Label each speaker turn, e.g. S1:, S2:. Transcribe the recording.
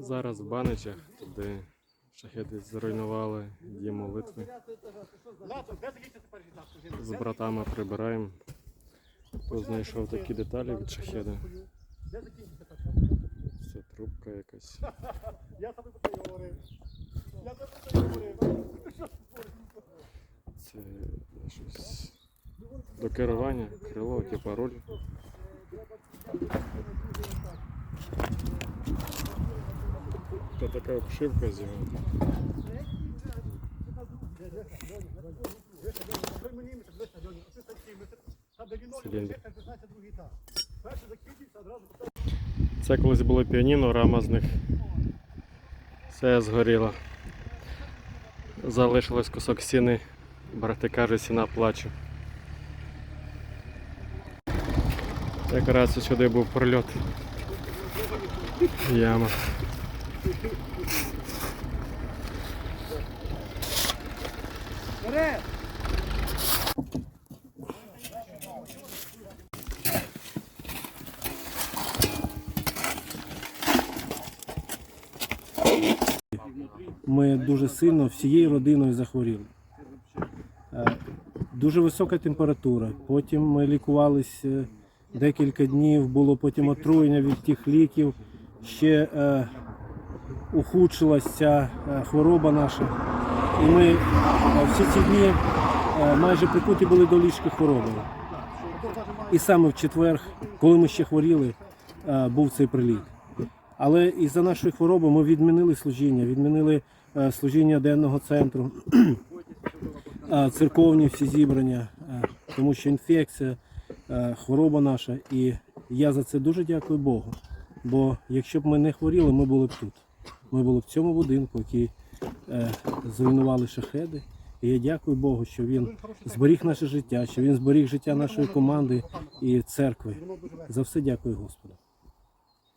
S1: Зараз в Баничах, туди шахеди зруйнували дім молитви. З братами прибираємо. Хто знайшов такі деталі від шахеда. Це трубка якась.
S2: Я тобі говорив. Я тобі говорив.
S1: Це щось до керування, крило, типа руль. Така обшивка з його.
S2: При мені на льоні. Оце сантиметр. Там де він
S1: Циліндр.
S2: ноль, починається другий етап. Перший закінчився, одразу
S1: Це колись було піаніно, рама з них. Все згоріло. Залишилось кусок стіни. Брати каже, стіна плаче. Якраз сюди був прольот. Яма.
S3: Ми дуже сильно всією родиною захворіли. Е, Дуже висока температура. Потім ми лікувалися декілька днів, було потім отруєння від тих ліків. Ще е, ухудшилася е, хвороба наша. І ми е, всі ці дні е, майже прикуті були до ліжки хворобою. І саме в четвер, коли ми ще хворіли, був цей приліт. Але із-за нашої хвороби ми відмінили служіння, відмінили служіння денного центру, церковні всі зібрання, тому що інфекція, хвороба наша. І я за це дуже дякую Богу. Бо якщо б ми не хворіли, ми були б тут. Ми були в цьому будинку, який е, зруйнували шахеди. І я дякую Богу, що він зберіг наше життя, що він зберіг життя нашої команди і церкви. За все дякую Господу.